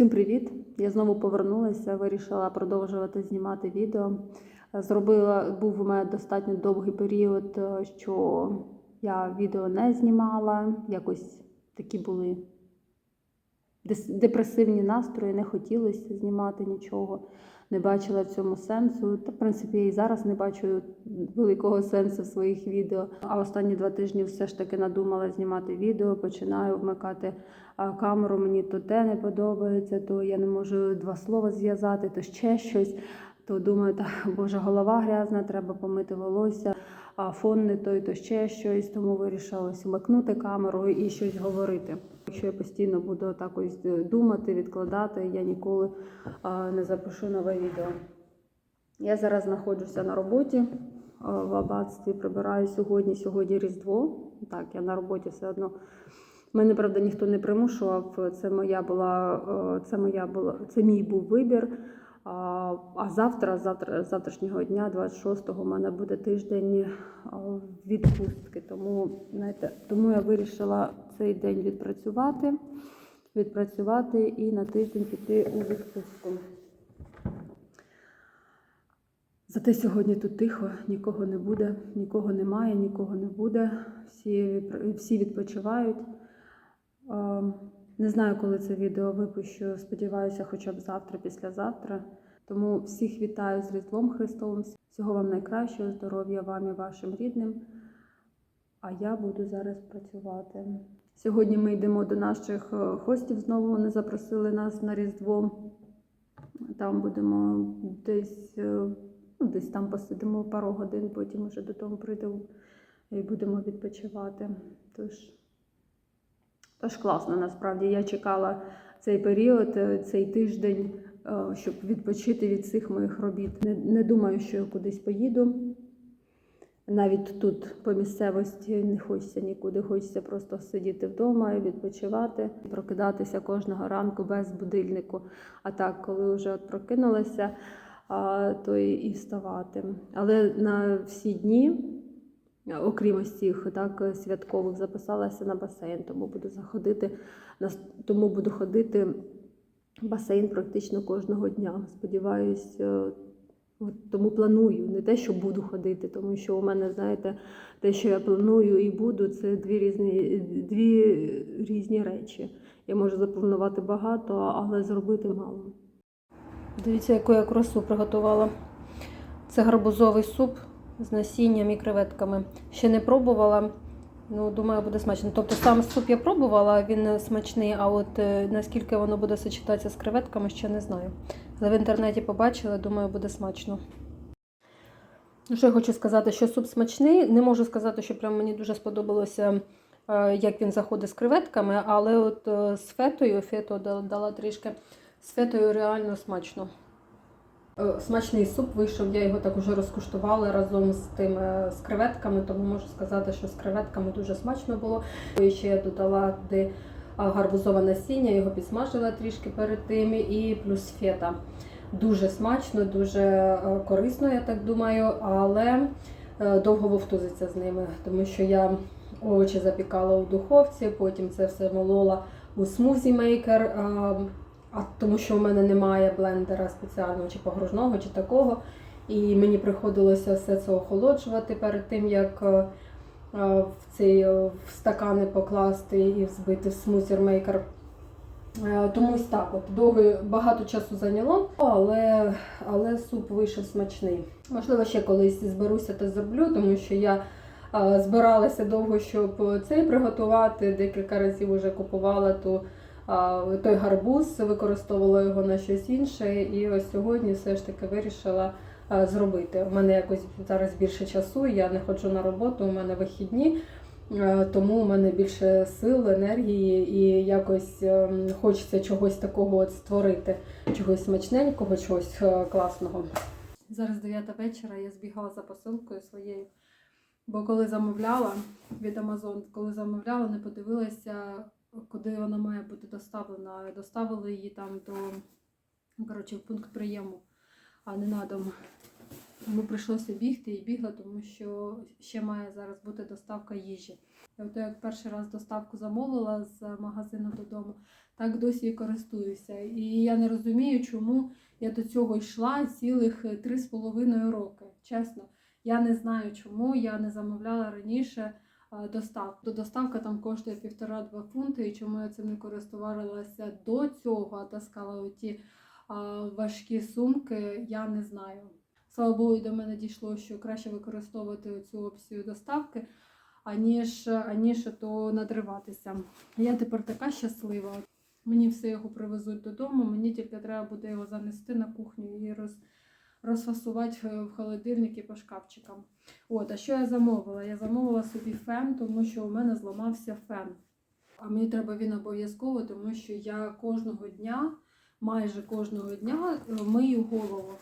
Усім привіт! Я знову повернулася, вирішила продовжувати знімати відео. Зробила, був у мене достатньо довгий період, е, що я відео не знімала. Якось такі були депресивні настрої, не хотілося знімати нічого, не бачила в цьому сенсу. Та, в принципі, я і зараз не бачу великого сенсу в своїх відео. А останні два тижні все ж таки надумала знімати відео, починаю вмикати камеру. Мені то те не подобається, то я не можу два слова зв'язати, то ще щось. То думаю, так, боже, голова грязна, треба помити волосся, фон не той, то ще щось. Тому вирішила ось вмикнути камеру і щось говорити. Якщо я постійно буду так ось е, думати, відкладати, я ніколи не запишу нове відео. Я зараз знаходжуся на роботі в аббатстві, прибираю сьогодні. Сьогодні Різдво. Так, я на роботі все одно. Мене, правда, ніхто не примушував. Це моя була, е, це моя була, це мій був вибір. А, завтра, завтра, завтрашнього дня, 26-го, у мене буде тиждень відпустки. Тому, знаєте, тому я вирішила цей день відпрацювати, відпрацювати і на тиждень піти у відпустку. Зате сьогодні тут тихо, нікого не буде, нікого немає, нікого не буде. Всі, всі відпочивають. Не знаю, коли це відео випущу. Сподіваюся, хоча б завтра, післязавтра. Тому всіх вітаю з Різдвом Христовим. Всього вам найкращого, здоров'я вам і вашим рідним. А я буду зараз працювати. Сьогодні ми йдемо до наших е, гостів. Знову вони запросили нас на Різдво. Там будемо десь, е, ну, десь там посидимо пару годин, потім вже додому прийдемо і будемо відпочивати. Тож, тож класно, насправді. Я чекала цей період, е, цей тиждень, е, щоб відпочити від цих моїх робіт. Не, не думаю, що я кудись поїду. Навіть тут по місцевості не хочеться нікуди, хочеться просто сидіти вдома і відпочивати, прокидатися кожного ранку без будильнику. А так, коли вже от прокинулася, то і, і вставати. Але на всі дні, окрім ось цих так, святкових, записалася на басейн, тому буду заходити, тому буду ходити в басейн практично кожного дня. Сподіваюсь, е, От тому планую, не те, що буду ходити, тому що у мене, знаєте, те, що я планую і буду, це дві різні, дві різні речі. Я можу запланувати багато, але зробити мало. Дивіться, яку я красу приготувала. Це гарбузовий суп з насінням і креветками. Ще не пробувала. Ну, думаю, буде смачно. Тобто сам суп я пробувала, він смачний, а от е, наскільки воно буде сочетатися з креветками, ще не знаю. Але в інтернеті побачила, думаю, буде смачно. Ну, що я хочу сказати, що суп смачний. Не можу сказати, що прям мені дуже сподобалося, е, як він заходить з креветками, але от е, з фетою, фету дала, дала трішки, з фетою реально смачно. Е, Смачний суп вийшов, я його так уже розкуштувала разом з тими з креветками, тому можу сказати, що з креветками дуже смачно було. І ще я додала туди гарбузове насіння, його підсмажила трішки перед тим, і плюс фета. Дуже смачно, дуже е, корисно, я так думаю, але е, довго вовтузиться з ними, тому що я овочі запікала у духовці, потім це все молола у смузі мейкер. е, а тому що в мене немає блендера спеціального чи погружного, чи такого. І мені приходилося все це охолоджувати перед тим, як е, е, в цей е, в стакани покласти і збити в смузермейкер. Тому ось так от довго багато часу зайняло, але, але суп вийшов смачний. Можливо, ще колись зберуся та зроблю, тому що я збиралася довго, щоб цей приготувати. Декілька разів вже купувала ту той гарбуз, використовувала його на щось інше, і ось сьогодні все ж таки вирішила зробити. У мене якось зараз більше часу, я не ходжу на роботу, у мене вихідні, тому у мене більше сил, енергії і якось ем, хочеться чогось такого от створити, чогось смачненького, чогось е, класного. Зараз 9 вечора, я збігала за посилкою своєю. Бо коли замовляла від Amazon, коли замовляла, не подивилася, куди вона має бути доставлена. Доставили її там до ну, коротше, в пункт прийому, а не на дом. Тому прийшлося бігти і бігла, тому що ще має зараз бути доставка їжі. І от як перший раз доставку замовила з магазину додому, так досі і користуюся. І я не розумію, чому я до цього йшла цілих е, три з половиною роки. Чесно, я не знаю, чому я не замовляла раніше доставку. До доставка там коштує півтора-два фунти, і чому я цим не користувалася до цього, таскала оті а, важкі сумки, я не знаю. Слава Богу, до мене дійшло, що краще використовувати цю опцію доставки, аніж, аніж то надриватися. Я тепер така щаслива. Мені все його привезуть додому, мені тільки треба буде його занести на кухню і роз, розфасувати в- в холодильники по шкафчикам. От, а що я замовила? Я замовила собі фен, тому що у мене зламався фен. А мені треба він обов'язково, тому що я кожного дня, майже кожного дня е, мию голову.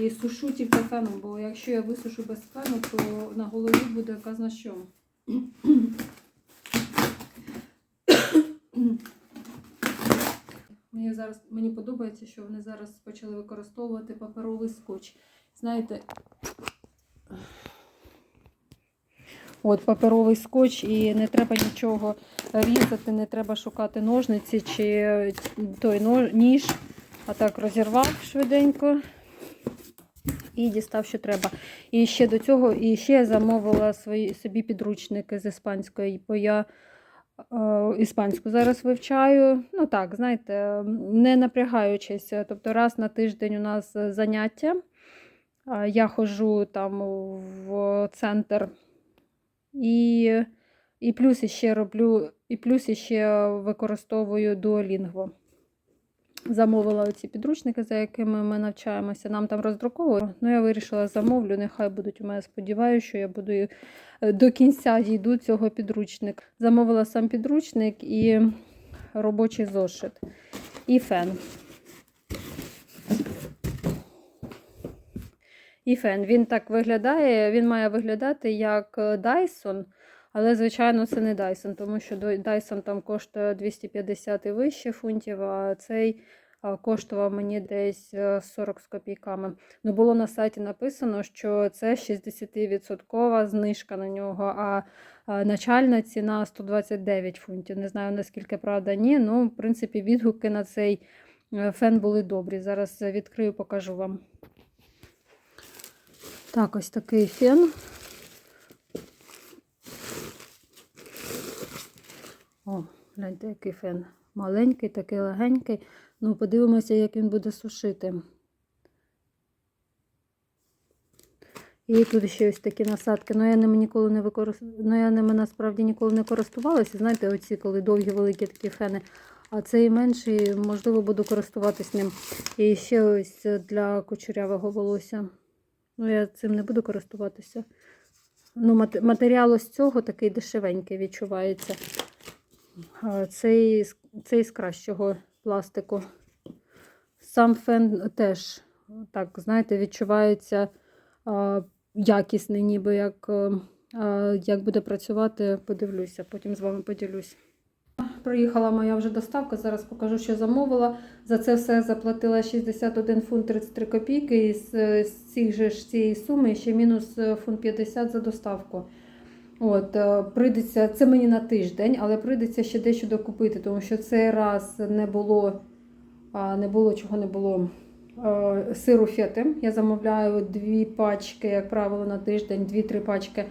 І сушу тільки феном, бо якщо я висушу без фену, то на голові буде казна що. Мені зараз мені подобається, що вони зараз почали використовувати паперовий скотч. Знаєте, от паперовий скотч, і не треба нічого різати, не треба шукати ножниці чи той ніж, а так розірвав швиденько і дістав, що треба. І ще до цього, і ще я замовила свої собі підручники з іспанської, бо я е, іспанську зараз вивчаю. Ну так, знаєте, не напрягаючись. Тобто раз на тиждень у нас заняття. Я ходжу там в центр і, і плюс іще роблю, і плюс іще використовую Duolingo. Замовила оці підручники, за якими ми навчаємося. Нам там роздруковують. Ну, я вирішила замовлю, нехай будуть у мене. Сподіваюся, що я буду е, до кінця дійду цього підручника. Замовила сам підручник і робочий зошит. І фен. І фен. Він так виглядає, він має виглядати як е, Dyson, але, звичайно, це не Dyson, тому що Dyson там коштує 250 і вище фунтів, а цей коштував мені десь е, 40 з копійками. Ну, було на сайті написано, що це 60% знижка на нього, а начальна ціна 129 фунтів. Не знаю, наскільки правда, ні. Ну, в принципі, відгуки на цей е, фен були добрі. Зараз відкрию, покажу вам. Так, ось такий фен. О, гляньте, який фен. Маленький, такий легенький. Ну, подивимося, як він буде сушити. І тут ще ось такі насадки. Ну, я ними ніколи не використовувала. Ну, я ними насправді ніколи не користувалася. Знаєте, оці, коли довгі, великі такі фени. А цей менший, можливо, буду користуватись ним. І ще ось для кучерявого волосся. Ну, я цим не буду користуватися. Ну, матеріал ось цього такий дешевенький відчувається. Цей, цей з кращого пластику. Сам фен теж, так, знаєте, відчувається а, якісний, ніби як, е, а, як буде працювати, подивлюся, потім з вами поділюсь. Приїхала моя вже доставка, зараз покажу, що замовила. За це все заплатила 61 фунт 33 копійки. І з, з цих же ж цієї суми ще мінус е, фунт 50 за доставку. От, е, прийдеться, це мені на тиждень, але прийдеться ще дещо докупити, тому що цей раз не було, не було чого не було. е, Сиру фети. Я замовляю дві пачки, як правило, на тиждень, дві-три пачки.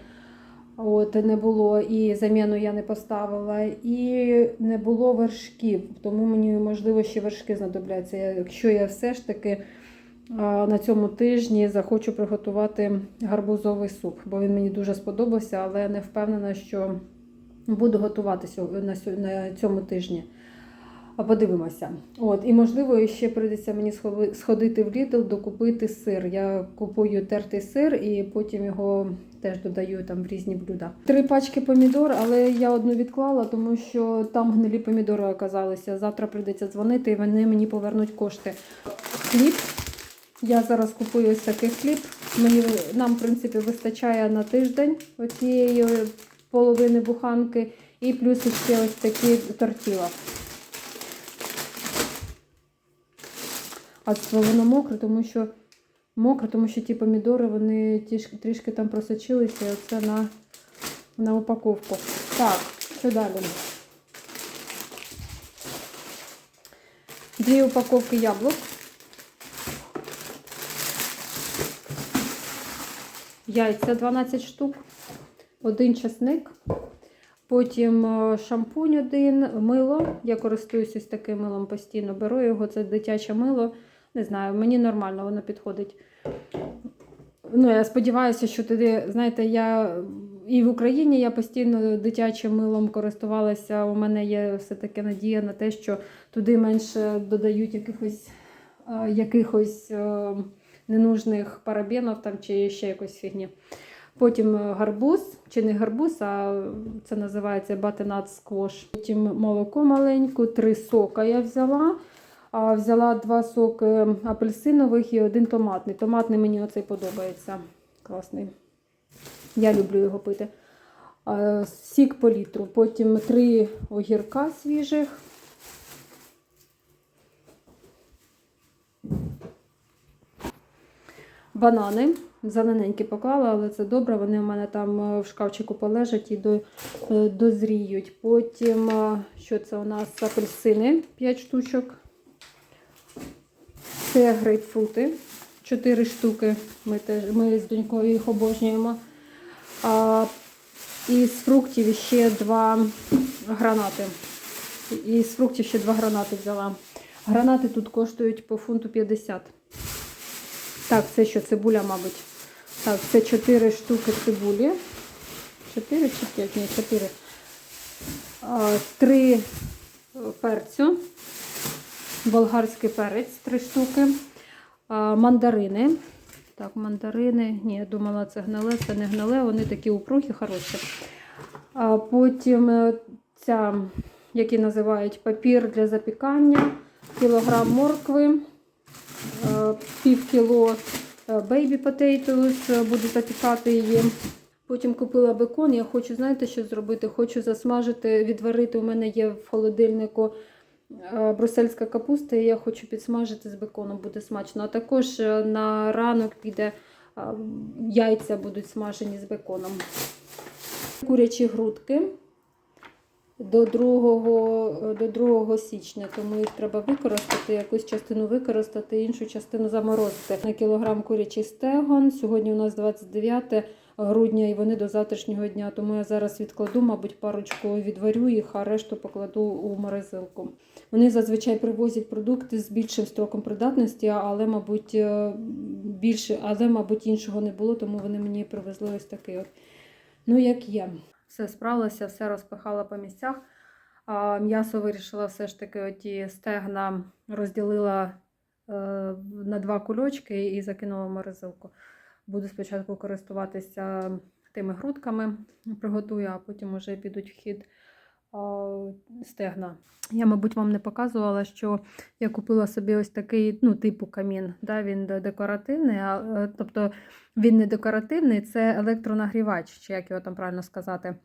От не було і заміну я не поставила, і не було вершків, тому мені можливо ще вершки знадобляться. Якщо я все ж таки на цьому тижні захочу приготувати гарбузовий суп, бо він мені дуже сподобався, але не впевнена, що буду готувати сьо- на цьому тижні. Подивимося. От, і можливо, ще прийдеться мені сходити в Lidl, докупити сир. Я купую тертий сир і потім його теж додаю там в різні блюда. Три пачки помідор, але я одну відклала, тому що там гнилі помідори оказалися. Завтра прийдеться дзвонити, і вони мені повернуть кошти. Хліб. Я зараз купую ось такий хліб. Мені нам, в принципі, вистачає на тиждень оцієї половини буханки, і плюс ще ось такі тортіла. А це воно мокре, тому що мокре, тому що ті помідори вони трішки, трішки там просочилися, і оце на, на упаковку. Так, що далі? дві упаковки яблук. Яйця 12 штук, один часник, потім е, шампунь один, мило. Я користуюся ось таким милом постійно. Беру його, це дитяче мило. Не знаю, мені нормально, воно підходить. Ну, я сподіваюся, що туди, знаєте, я і в Україні я постійно дитячим милом користувалася. У мене є все-таки надія на те, що туди менше додають якихось, е, якихось е, ненужних парабенів там, чи ще якось фігні. Потім е, гарбуз, чи не гарбуз, а це називається батенат сквош. Потім молоко маленьку, три сока я взяла. А взяла два соки апельсинових і один томатний. Томатний мені оцей подобається. Класний. Я люблю його пити. Сік по літру. Потім три огірка свіжих. Банани. Зелененькі поклала, але це добре. Вони в мене там е, в шкафчику полежать і е, дозріють. Потім, е, що це у нас апельсини 5 штучок. Це грейпфрути. 4 штуки. Ми, теж, ми з донькою їх обожнюємо. А, з фруктів ще два гранати. І з фруктів ще два гранати взяла. Гранати тут коштують по фунту 50. Так, це що, цибуля, мабуть. Так, це 4 штуки цибулі. 4 чи 5? Ні, 4. 3 перцю. Болгарський перець 3 штуки. Мандарини. Так, мандарини. Ні, я думала, це гниле, це не гниле, вони такі упрухи, хороші. Потім е, ця, які називають папір для запікання, кілограм моркви, е, пів кіло бейбі potatoes, буду запікати її. Потім купила бекон. Я хочу, знаєте, що зробити? Хочу засмажити, відварити. У мене є в холодильнику е, брусельська капуста, і я хочу підсмажити з беконом, буде смачно. А також е, на ранок піде е, яйця будуть смажені з беконом. Курячі грудки до 2, до 2 січня, тому їх треба використати, якусь частину використати, іншу частину заморозити. На кілограм курячий стегон. Сьогодні у нас 29 грудня і вони до завтрашнього дня. Тому я зараз відкладу, мабуть, парочку відварю їх, а решту покладу у морозилку. Вони зазвичай привозять продукти з більшим строком придатності, але, мабуть, е, більше, але, мабуть, іншого не було, тому вони мені привезли ось такий от. Ну, як є. Все справилася, все розпихала по місцях. А м'ясо вирішила все ж таки оті стегна розділила е, на два кульочки і закинула в морозилку. Буду спочатку користуватися тими грудками, приготую, а потім вже підуть в хід стегна. Я, мабуть, вам не показувала, що я купила собі ось такий, ну, типу камін. Да? Він декоративний, а, е, тобто він не декоративний, це електронагрівач, чи як його там правильно сказати.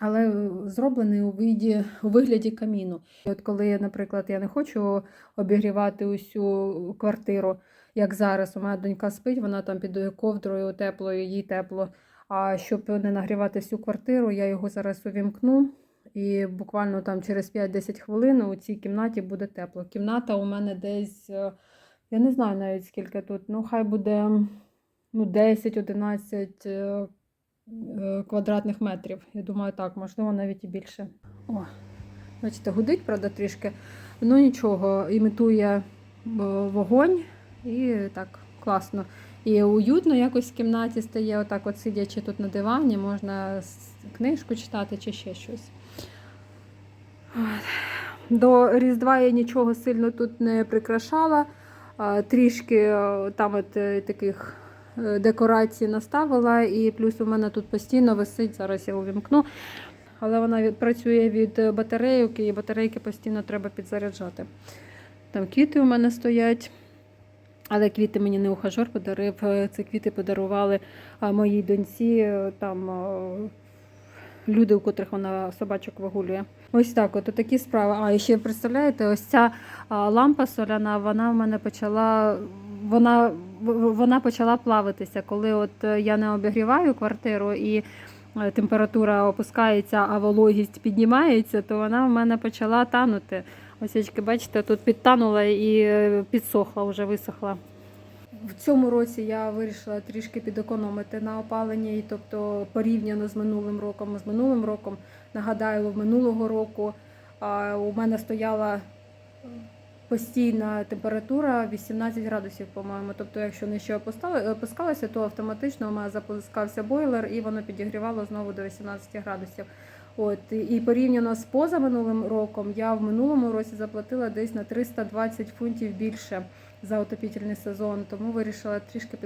Але е, зроблений у виді, у вигляді каміну. І От коли, наприклад, я не хочу обігрівати усю квартиру, як зараз, у мене донька спить, вона там під ковдрою теплою, їй тепло. А щоб не нагрівати всю квартиру, я його зараз увімкну. І буквально там через 5-10 хвилин у цій кімнаті буде тепло. Кімната у мене десь, е, я не знаю навіть скільки тут, ну хай буде ну, 10-11 е, е, квадратних метрів. Я думаю, так, можливо, навіть і більше. О, бачите, гудить, правда, трішки. Ну нічого, імітує вогонь і так класно. І уютно якось в кімнаті стає, отак от сидячи тут на дивані, можна книжку читати чи ще щось. До Різдва я нічого сильно тут не прикрашала. Трішки е, там от е, таких е, декорацій наставила, і плюс у мене тут постійно висить, зараз я увімкну. Але вона працює від батарейок, і батарейки постійно треба підзаряджати. Там квіти у мене стоять. Але квіти мені не ухажор подарив. Ці квіти подарували моїй доньці. Там люди, у котрих вона собачок вигулює. Ось так, от такі справи. А і ще представляєте, ось ця лампа соляна, вона в мене почала. Вона, вона почала плавитися, коли от е, я не обігріваю квартиру і е, температура опускається, а вологість піднімається, то вона в мене почала танути. Осічки, бачите, тут підтанула і е, підсохла, вже висохла. В цьому році я вирішила трішки підекономити на опаленні, тобто порівняно з минулим роком. З минулим роком, нагадаю, минулого року у мене стояла постійна температура 18 градусів, по-моєму. Тобто, якщо нижче опускалося, то автоматично у мене запускався бойлер і воно підігрівало знову до 18 градусів. От і порівняно з позаминулим роком, я в минулому році заплатила десь на 320 фунтів більше за отопітельний сезон, тому вирішила трішки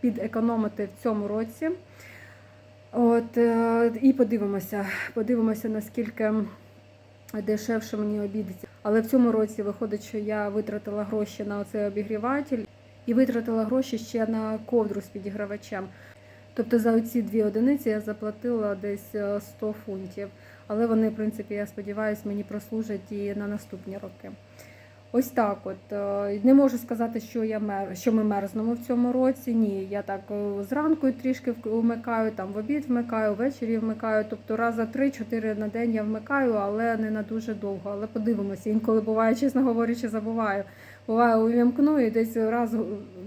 підекономити в цьому році. От, е, і подивимося, подивимося, наскільки дешевше мені обійдеться. Але в цьому році виходить, що я витратила гроші на оцей обігріватель і витратила гроші ще на ковдру з підігравачем. Тобто за оці дві одиниці я заплатила десь е, 100 фунтів. Але вони, в принципі, я сподіваюся, мені прослужать і на наступні роки. Ось так от. Е, Не можу сказати, що я мер, що ми мерзнемо в цьому році. Ні, я так е, зранку трішки вмикаю, там в обід вмикаю, ввечері вмикаю. Тобто раз 3-4 на день я вмикаю, але не на дуже довго. Але подивимося. Інколи буває, чесно говорячи, забуваю. Буває, увімкну і десь раз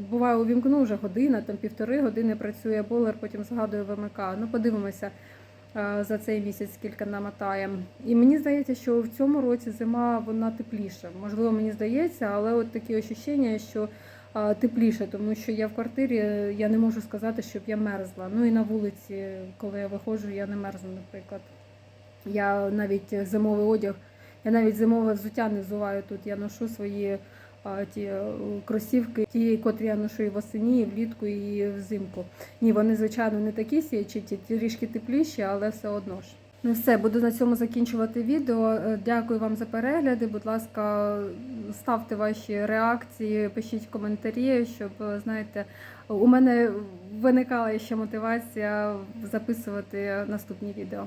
буває, увімкну вже година, там півтори години працює болер, потім згадую, вимикаю. Ну, подивимося за цей місяць, скільки намотає. І мені здається, що в цьому році зима вона тепліша. Можливо, мені здається, але от такі ощущення, що е, тепліше, тому що я в квартирі, е, я не можу сказати, щоб я мерзла. Ну і на вулиці, коли я виходжу, я не мерзну, наприклад. Я навіть зимовий одяг, я навіть зимове взуття не взуваю тут. Я ношу свої а, ті е, кросівки, ті, котрі я ношу і восені, і влітку, і взимку. Ні, вони, звичайно, не такі січі, трішки тепліші, але все одно ж. Ну все, буду на цьому закінчувати відео. Е, Дякую вам за перегляди. Будь ласка, ставте ваші реакції, пишіть коментарі, щоб е, знаєте, у мене виникала ще мотивація записувати наступні відео.